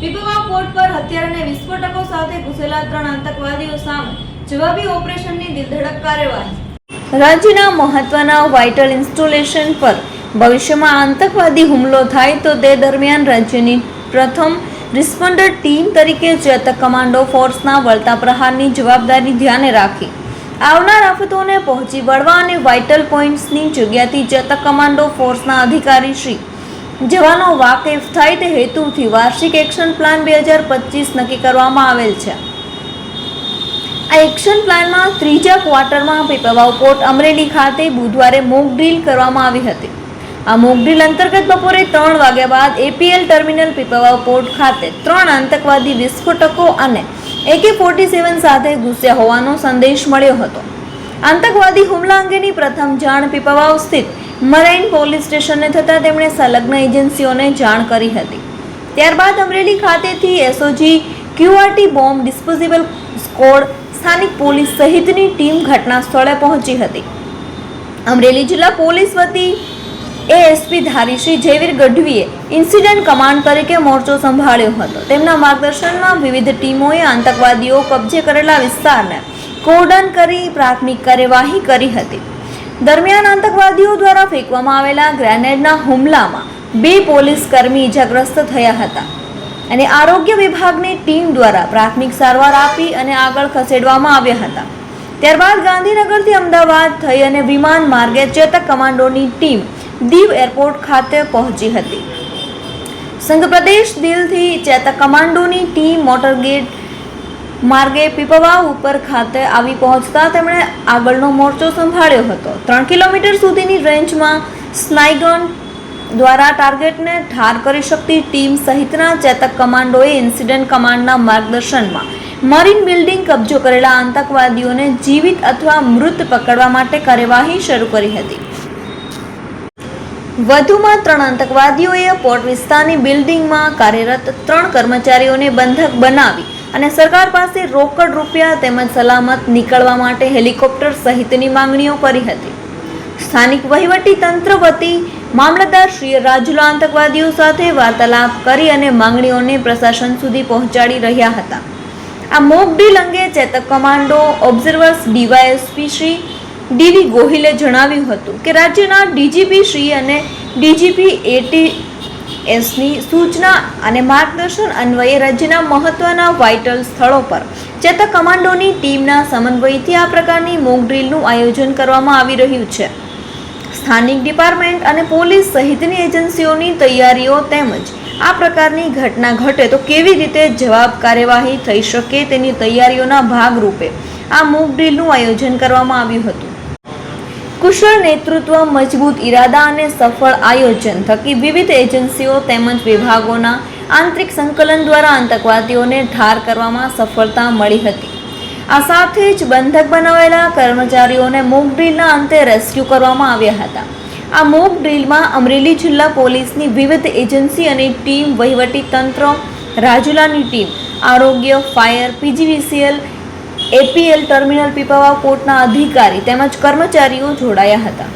પીપેવાવ port પર હથિયાર વિસ્ફોટકો સાથે ઘૂસેલા ત્રણ આતંકવાદીઓ સામે જવાબી ઓપરેશનની દિલધડક કાર્યવાહી. રાજ્યના મહત્વના વાઇટલ ઇન્સ્ટોલેશન પર ભવિષ્યમાં આતંકવાદી હુમલો થાય તો તે દરમિયાન રાજ્યની પ્રથમ રિસ્પોન્ડર ટીમ તરીકે ચેતક કમાન્ડો ફોર્સના વળતા પ્રહારની જવાબદારી ધ્યાને રાખી. આવનાર આફતોને પહોંચી વળવા અને વાઇટલ પોઈન્ટ્સની જગ્યાથી ચેતક કમાન્ડો ફોર્સના અધિકારી શ્રી જવાનો વાકેફ થાય તે હેતુથી વાર્ષિક એક્શન પ્લાન બે હજાર પચીસ નક્કી કરવામાં આવેલ છે. આ એક્શન પ્લાનમાં ત્રીજા ક્વાર્ટરમાં પીપાવાવ પોર્ટ અમરેલી ખાતે બુધવારે મોક ડ્રીલ કરવામાં આવી હતી. આ મોક ડ્રીલ અંતર્ગત બપોરે ત્રણ વાગ્યા બાદ એપીએલ ટર્મિનલ પીપાવાવ પોર્ટ ખાતે ત્રણ આતંકવાદી વિસ્ફોટકો અને એકે ફોર્ટી સેવન સાથે ઘૂસ્યા હોવાનો સંદેશ મળ્યો હતો. આતંકવાદી હુમલા અંગેની પ્રથમ જાણ પીપાવાવ સ્થિત મરાઇન પોલીસ સ્ટેશનને થતાં તેમણે સંલગ્ન એજન્સીઓને જાણ કરી હતી. ત્યારબાદ અમરેલી ખાતેથી SOG QRT bomb disposable squad સ્થાનિક પોલીસ સહિતની ટીમ ઘટના સ્થળે પહોંચી હતી. અમરેલી જિલ્લા પોલીસ વતી એએસપી ધારી શ્રી જયવીર ગઢવીએ ઇન્સિડન્ટ કમાન્ડ તરીકે મોરચો સંભાળ્યો હતો. તેમના માર્ગદર્શનમાં વિવિધ ટીમોએ આતંકવાદીઓ કબજે કરેલા વિસ્તારને કોર્ડન કરી પ્રાથમિક કાર્યવાહી કરી હતી. દરમિયાન આતંકવાદીઓ દ્વારા ફેંકવામાં આવેલા ગ્રેનેડના હુમલામાં બે પોલીસ કર્મી ઇજાગ્રસ્ત થયા હતા અને આરોગ્ય વિભાગની ટીમ દ્વારા પ્રાથમિક સારવાર આપી અને આગળ ખસેડવામાં આવ્યા હતા. ત્યારબાદ ગાંધીનગરથી અમદાવાદ થઈ અને વિમાન માર્ગે ચેતક કમાન્ડોની ટીમ દીવ એરપોર્ટ ખાતે પહોંચી હતી. સંઘ પ્રદેશ દિલથી ચેતક કમાન્ડોની ટીમ મોટરગેટ માર્ગે પીપવાવ ઉપર ખાતે આવી પહોંચતા તેમણે આગળનો મોરચો સંભાળ્યો હતો. ત્રણ કિલોમીટર સુધીની રેન્જમાં સ્નાઇગન દ્વારા ટાર્ગેટને ઠાર કરી શકતી ટીમ સહિતના ચેતક કમાન્ડોએ ઇન્સિડન્ટ કમાન્ડના માર્ગદર્શનમાં મરીન બિલ્ડિંગ કબજો કરેલા આતંકવાદીઓને જીવિત અથવા મૃત પકડવા માટે કાર્યવાહી શરૂ કરી હતી. વધુમાં ત્રણ આતંકવાદીઓએ પોર્ટ વિસ્તારની બિલ્ડિંગમાં કાર્યરત ત્રણ કર્મચારીઓને બંધક બનાવી અને સરકાર પાસે રોકડ રૂપિયા તેમજ સલામત નીકળવા માટે હેલિકોપ્ટર સહિતની માંગણીઓ કરી હતી. સ્થાનિક વહીવટી તંત્ર વતી મામલતદાર શ્રી રાજુલા આતંકવાદીઓ સાથે વાર્તાલાપ કરી અને માંગણીઓને પ્રશાસન સુધી પહોંચાડી રહ્યા હતા. આ મોક ડીલ અંગે Chetak commando, observers DYSP Shri DV ગોહિલે જણાવ્યું હતું કે રાજ્યના ડીજીપી શ્રી અને ડીજીપી એટી એસની સૂચના અને માર્ગદર્શન અન્વયે રાજ્યના મહત્વના વાઇટલ સ્થળો પર ચેતક કમાન્ડોની ટીમના સમન્વયથી આ પ્રકારની મોક ડ્રીલનું આયોજન કરવામાં આવી રહ્યું છે. સ્થાનિક ડિપાર્ટમેન્ટ અને પોલીસ સહિતની એજન્સીઓની તૈયારીઓ તેમજ આ પ્રકારની ઘટના ઘટે તો કેવી રીતે જવાબ કાર્યવાહી થઈ શકે તેની તૈયારીઓના ભાગરૂપે આ મોક આયોજન કરવામાં આવ્યું હતું. કુશળ નેતૃત્વ, મજબૂત ઈરાદા અને સફળ આયોજન થકી વિવિધ એજન્સીઓ તેમજ વિભાગોના આંતરિક સંકલન દ્વારા આતંકવાદીઓને ઠાર કરવામાં સફળતા મળી હતી. આ સાથે જ બંધક બનાવેલા કર્મચારીઓને મોક ડ્રીલના અંતે રેસ્ક્યુ કરવામાં આવ્યા હતા. આ મોક ડ્રીલમાં અમરેલી જિલ્લા પોલીસની વિવિધ એજન્સી અને ટીમ વહીવટી તંત્ર, રાજુલાની ટીમ, આરોગ્ય, fire, PGVCL APL terminal Pipavav કોર્ટના અધિકારી તેમજ કર્મચારીઓ જોડાયા હતા.